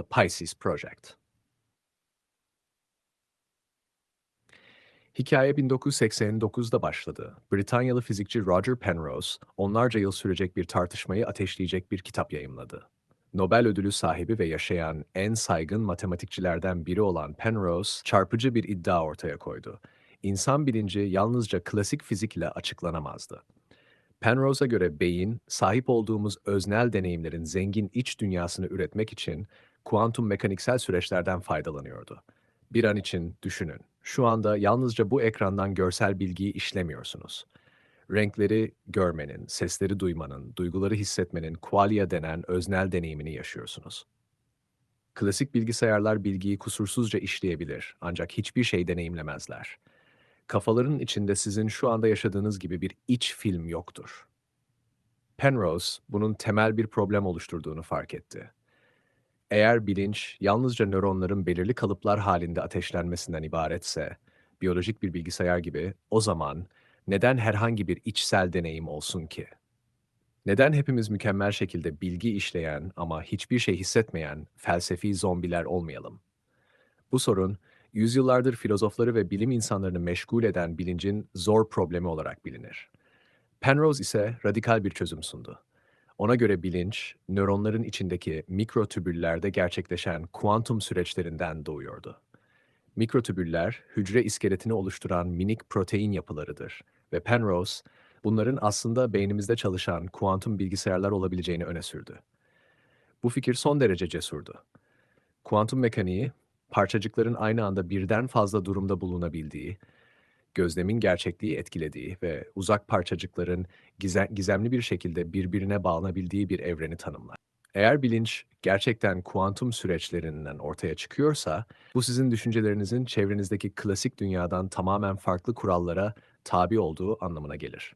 The Pisces Project. Hikaye 1989'da başladı. Britanyalı fizikçi Roger Penrose, onlarca yıl sürecek bir tartışmayı ateşleyecek bir kitap yayımladı. Nobel ödülü sahibi ve yaşayan en saygın matematikçilerden biri olan Penrose, çarpıcı bir iddia ortaya koydu. İnsan bilinci yalnızca klasik fizik ile açıklanamazdı. Penrose'a göre beyin, sahip olduğumuz öznel deneyimlerin zengin iç dünyasını üretmek için kuantum mekaniksel süreçlerden faydalanıyordu. Bir an için düşünün. Şu anda yalnızca bu ekrandan görsel bilgiyi işlemiyorsunuz. Renkleri görmenin, sesleri duymanın, duyguları hissetmenin qualia denen öznel deneyimini yaşıyorsunuz. Klasik bilgisayarlar bilgiyi kusursuzca işleyebilir ancak hiçbir şey deneyimlemezler. Kafaların içinde sizin şu anda yaşadığınız gibi bir iç film yoktur. Penrose bunun temel bir problem oluşturduğunu fark etti. Eğer bilinç yalnızca nöronların belirli kalıplar halinde ateşlenmesinden ibaretse, biyolojik bir bilgisayar gibi, o zaman neden herhangi bir içsel deneyim olsun ki? Neden hepimiz mükemmel şekilde bilgi işleyen ama hiçbir şey hissetmeyen felsefi zombiler olmayalım? Bu sorun, yüzyıllardır filozofları ve bilim insanlarını meşgul eden bilincin zor problemi olarak bilinir. Penrose ise radikal bir çözüm sundu. Ona göre bilinç, nöronların içindeki mikrotübüllerde gerçekleşen kuantum süreçlerinden doğuyordu. Mikrotübüller, hücre iskeletini oluşturan minik protein yapılarıdır ve Penrose, bunların aslında beynimizde çalışan kuantum bilgisayarlar olabileceğini öne sürdü. Bu fikir son derece cesurdu. Kuantum mekaniği, parçacıkların aynı anda birden fazla durumda bulunabildiği, gözlemin gerçekliği etkilediği ve uzak parçacıkların gize- gizemli bir şekilde birbirine bağlanabildiği bir evreni tanımlar. Eğer bilinç gerçekten kuantum süreçlerinden ortaya çıkıyorsa, bu sizin düşüncelerinizin çevrenizdeki klasik dünyadan tamamen farklı kurallara tabi olduğu anlamına gelir.